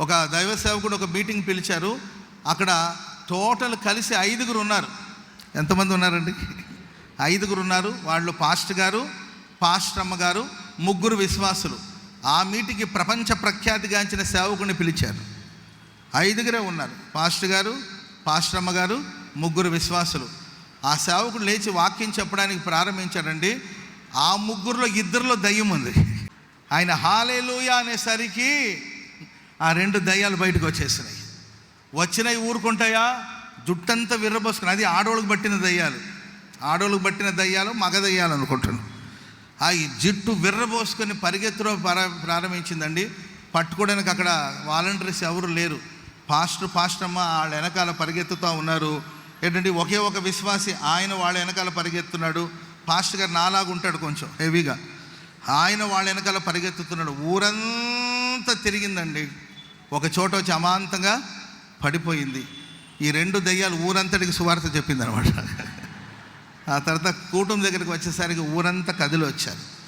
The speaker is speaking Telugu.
ఒక దైవ సేవకుడు ఒక మీటింగ్ పిలిచారు. అక్కడ టోటల్ కలిసి ఐదుగురు ఉన్నారు. ఎంతమంది ఉన్నారండి? ఐదుగురు ఉన్నారు. వాళ్ళు పాస్ట్ గారు పాస్టర్ గారు ముగ్గురు విశ్వాసులు. ఆ మీటికి ప్రపంచ ప్రఖ్యాతిగాంచిన సేవకుని పిలిచారు. ఐదుగురే ఉన్నారు. పాస్టర్ గారు పాస్టర్ గారు ముగ్గురు విశ్వాసులు. ఆ సేవకుడు లేచి వాక్యం చెప్పడానికి ప్రారంభించాడండి. ఆ ముగ్గురులో ఇద్దరిలో దయ్యం ఉంది. ఆయన హాలేలుయా అనేసరికి ఆ రెండు దయ్యాలు బయటకు వచ్చేసినాయి. వచ్చినవి ఊరుకుంటాయా? జుట్టంతా విర్రబోసుకుని అది ఆడోళ్ళకి పట్టిన దయ్యాలు. ఆడోళ్ళకి పట్టిన దయ్యాలు మగ దయ్యాలు అనుకుంటున్నాను. ఆ జుట్టు జిట్టు విర్రబోసుకొని పరిగెత్తులో ప్రారంభించిందండి. పట్టుకోవడానికి అక్కడ వాలంటీర్స్ ఎవరు లేరు. పాస్టర్ పాస్టర్ అమ్మ వాళ్ళ వెనకాల పరిగెత్తుతూ ఉన్నారు. ఏంటంటే ఒకే ఒక విశ్వాసి ఆయన వాళ్ళ వెనకాల పరిగెత్తున్నాడు. పాస్టర్ గారు నాలాగా ఉంటాడు కొంచెం హెవీగా. ఆయన వాళ్ళ వెనకాల పరిగెత్తుతున్నాడు. ఊరంతా తిరిగిందండి. ఒక చోట వచ్చి అమాంతంగా పడిపోయింది. ఈ రెండు దయ్యాలు ఊరంతటికి సువార్త చెప్పింది అనమాట ఆ తర్వాత కూటం దగ్గరికి వచ్చేసరికి ఊరంతా కదిలి వచ్చారు